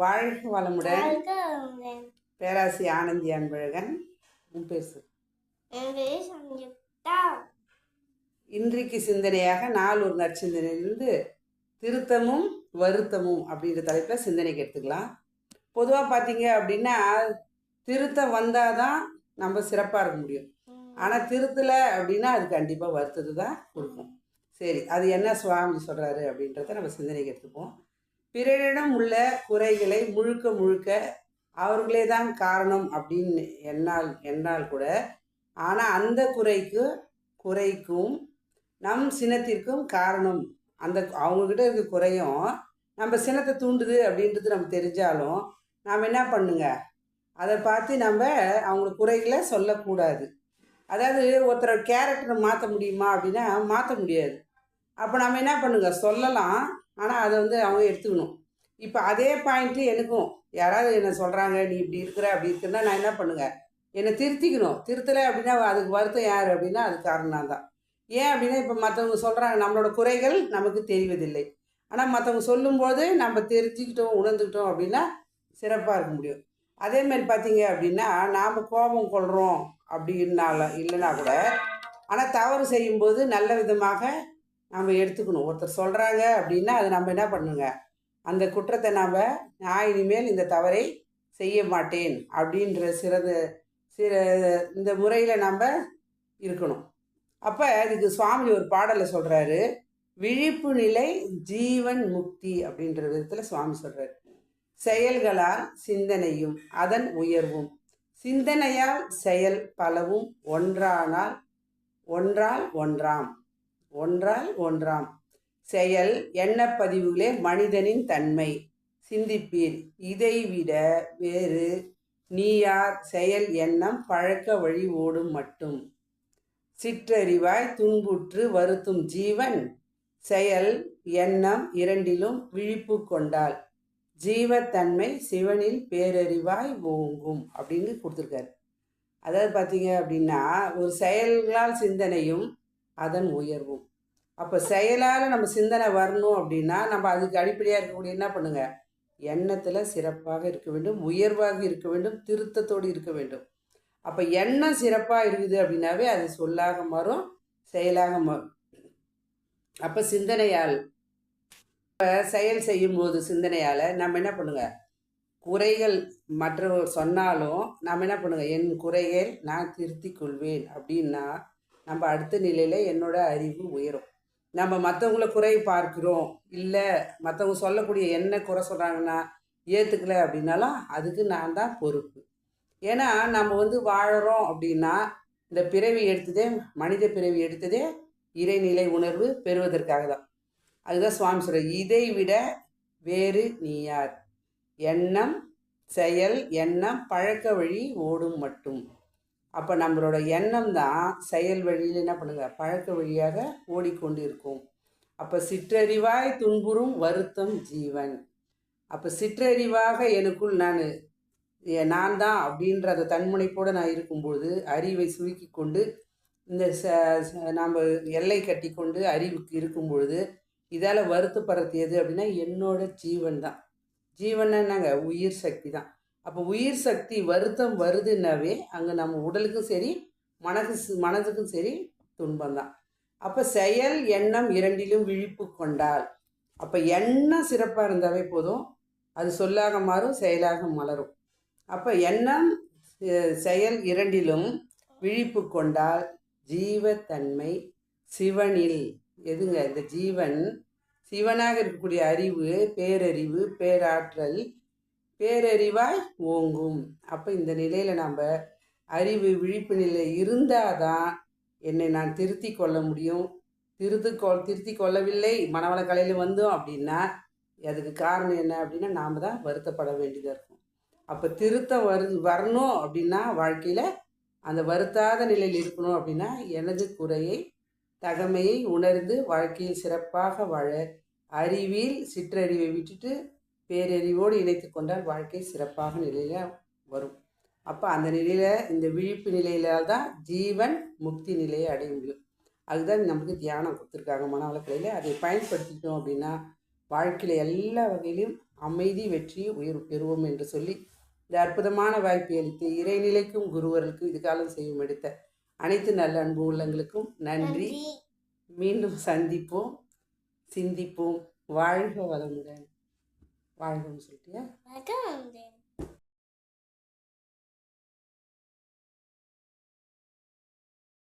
வாழ்க வளமுடன். பேராசி ஆனந்தி அன்பழகன். உன் சஞ்சுக்தா. இன்றைக்கு சிந்தனையாக நாள் ஒரு நற்சிந்தனையிலிருந்து திருத்தமும் வருத்தமும் அப்படின்ற தலைப்பில் சிந்தனைக்கு எடுத்துக்கலாம் பொதுவாக பார்த்தீங்க அப்படின்னா திருத்தம் வந்தால் தான் நம்ம சிறப்பாக இருக்க முடியும். ஆனால் திருத்தலை அப்படின்னா அது கண்டிப்பாக வருத்தத்தை தான் கொடுக்கும். சரி அது என்ன சுவாமி சொல்கிறாரு அப்படின்றத நம்ம சிந்தனைக்கு எடுத்துப்போம். பிறரிடம் உள்ள குறைகளை முழுக்க முழுக்க அவர்களே தான் காரணம் அப்படின்னு என்னால் என்னால் கூட. ஆனால் அந்த குறைக்கு குறைக்கும் நம் சினத்திற்கும் காரணம். அந்த அவங்கக்கிட்ட இருக்க குறையும் நம்ம சினத்தை தூண்டுது அப்படின்றது நம்ம தெரிஞ்சாலும் நாம் என்ன பண்ணுங்க? அதை பார்த்து நம்ம அவங்களுக்கு குறைகளை சொல்லக்கூடாது. அதாவது ஒருத்தரோட கேரக்டரை மாற்ற முடியுமா அப்படின்னா மாற்ற முடியாது. அப்போ நம்ம என்ன பண்ணுங்க? சொல்லலாம். ஆனால் அதை வந்து அவங்க எடுத்துக்கணும். இப்போ அதே பாயிண்ட்டு எனக்கும் யாராவது என்ன சொல்கிறாங்க நீ இப்படி இருக்கிற அப்படி இருக்குன்னா நான் என்ன பண்ணுங்க? என்னை திருத்திக்கணும். திருத்தலை அப்படின்னா அதுக்கு வருத்தம் யார் அப்படின்னா அது காரணம் தான். ஏன் அப்படின்னா இப்போ மற்றவங்க சொல்கிறாங்க நம்மளோட குறைகள் நமக்கு தெரிவதில்லை. ஆனால் மற்றவங்க சொல்லும்போது நம்ம தெரிஞ்சுக்கிட்டோம் உணர்ந்துக்கிட்டோம் அப்படின்னா சிறப்பாக இருக்க முடியும். அதே மாதிரி பார்த்தீங்க அப்படின்னா நாம் கோபம் கொள்கிறோம் அப்படின்னால இல்லைன்னா கூட ஆனால் தவறு செய்யும்போது நல்ல விதமாக நம்ம எடுத்துக்கணும். ஒருத்தர் சொல்கிறாங்க அப்படின்னா அதை நம்ம என்ன பண்ணுங்க? அந்த குற்றத்தை நாம் நான் இனிமேல் இந்த தவறை செய்ய மாட்டேன் அப்படின்ற சிறந்த சிற இந்த முறையில் நம்ம இருக்கணும். அப்போ இதுக்கு சுவாமி ஒரு பாடலை சொல்கிறாரு விழிப்பு நிலை ஜீவன் முக்தி அப்படின்ற விதத்தில் சுவாமி சொல்கிறாரு செயல்களால் சிந்தனையும் அதன் உயர்வும். சிந்தனையால் செயல் பலவும் ஒன்றானால் ஒன்றால் ஒன்றாம். ஒன்றால் ஒன்றாம். செயல் எண்ணப்பதிவுகளே மனிதனின் தன்மை. சிந்திப்பீர் இதைவிட வேறு நீயார் செயல் எண்ணம் பழக்க வழி ஓடும் மட்டும். சிற்றறிவாய் துன்புற்று வருத்தும் ஜீவன் செயல் எண்ணம் இரண்டிலும் விழிப்பு கொண்டால். ஜீவத்தன்மை சிவனில் பேரறிவாய் ஓங்கும் அப்படின்னு கொடுத்துருக்காரு. அதாவது பார்த்தீங்க அப்படின்னா ஒரு செயல்களால் சிந்தனையும் அதன் உயர்வும். அப்போ செயலால் நம்ம சிந்தனை வரணும் அப்படின்னா நம்ம அதுக்கு அடிப்படையாக இருக்கக்கூடிய என்ன பண்ணுங்க? எண்ணத்தில் சிறப்பாக இருக்க வேண்டும் உயர்வாக இருக்க வேண்டும் திருத்தத்தோடு இருக்க வேண்டும். அப்போ எண்ணம் சிறப்பாக இருக்குது அப்படின்னாவே அது சொல்லாக மாறும் செயலாக மாறும். அப்போ சிந்தனையால் இப்போ செயல் செய்யும்போது சிந்தனையால் நம்ம என்ன பண்ணுங்க? குறைகள் மற்றவர் சொன்னாலும் நாம் என்ன பண்ணுங்க? என் குறைகள் நான் திருத்திக் கொள்வேன் அப்படின்னா நம்ம அடுத்த நிலையில் என்னோட அறிவு உயரும். நம்ம மற்றவங்கள குறை பார்க்கிறோம். இல்லை மற்றவங்க சொல்லக்கூடிய என்ன குறை சொல்கிறாங்கன்னா ஏற்றுக்கல அப்படின்னாலும் அதுக்கு நான் தான் பொறுப்பு. ஏன்னா நம்ம வந்து வாழறோம் அப்படின்னா இந்த பிறவி எடுத்ததே மனித பிறவி எடுத்ததே இறைநிலை உணர்வு பெறுவதற்காக தான். அதுதான் சுவாமி சொல்ற இதை விட வேறு நீ யார்? எண்ணம் செயல் எண்ணம் பழக்க வழி ஓடும் மட்டும். அப்போ நம்மளோட எண்ணம் தான் செயல் வழியில் என்ன பண்ணுங்க பழக்க வழியாக ஓடிக்கொண்டு இருக்கும் அப்போ சிற்றறிவாய் துன்புறும் வருத்தம் ஜீவன். அப்போ சிற்றறிவாக எனக்குள் நான் எ- நான் தான் அப்படின்ற அந்த தன்முனைப்போடு நான் இருக்கும்பொழுது அறிவை சுருக்கி கொண்டு இந்த ச நாம் எல்லை கட்டி கொண்டு அறிவுக்கு இருக்கும் பொழுது இதால் வருத்தப்படுறது எது அப்படின்னா என்னோட ஜீவன் தான். ஜீவனாங்க உயிர் சக்தி தான். அப்போ உயிர் சக்தி வருத்தம் வருதுன்னாவே அங்கே நம்ம உடலுக்கும் சரி மனது மனதுக்கும் சரி துன்பம் தான் அப்போ செயல் எண்ணம் இரண்டிலும் விழிப்பு கொண்டால். அப்போ எண்ணம் சிறப்பாக இருந்தாவே போதும். அது சொல்லாக மாறும் செயலாக மலரும். அப்போ எண்ணம் செயல் இரண்டிலும் விழிப்பு கொண்டால் ஜீவத்தன்மை சிவனில். எதுங்க? இந்த ஜீவன் சிவனாக இருக்கக்கூடிய அறிவு பேரறிவு பேராற்றல் பேரறிவாய் ஓங்கும். அப்போ இந்த நிலையில் நம்ம அறிவு விழிப்பு நிலை இருந்தால் தான் என்னை நான் திருத்தி கொள்ள முடியும். திருத்து கொள் திருத்தி கொள்ளவில்லை மனவள கலையில் வந்தோம் அப்படின்னா அதுக்கு காரணம் என்ன அப்படின்னா நாம் தான் வருத்தப்பட வேண்டியதாக இருக்கும். அப்போ திருத்தம் வரு வரணும் அப்படின்னா வாழ்க்கையில் அந்த வருத்தாத நிலையில் இருக்கணும் அப்படின்னா எனது குறையை தகமையை உணர்ந்து வாழ்க்கையில் சிறப்பாக வாழ அறிவில் சிற்றறிவை விட்டுட்டு பேரறிவோடு இணைத்து கொண்டால் வாழ்க்கை சிறப்பாக நிலையில் வரும். அப்போ அந்த நிலையில் இந்த விழிப்பு நிலையில தான் ஜீவன் முக்தி நிலையை அடைய முடியும். அதுதான் நமக்கு தியானம் கொடுத்துருக்காங்க மன வளக்கலையில் அதை பயன்படுத்திட்டோம் அப்படின்னா வாழ்க்கையில் எல்லா வகையிலும் அமைதி வெற்றி உயர்வு பெறுவோம் என்று சொல்லி இந்த அற்புதமான வாய்ப்பை அளித்து இறைநிலைக்கும் குருவர்களுக்கும் இது காலம் செய்யும் எடுத்த அனைத்து நல்ல அன்பு உள்ளங்களுக்கும் நன்றி. நன்றி. மீண்டும் சந்திப்போம் சிந்திப்போம். வாழ்க வளமுடன். வாழ்கன்னு சொல்லிட்டியா? வணக்கம்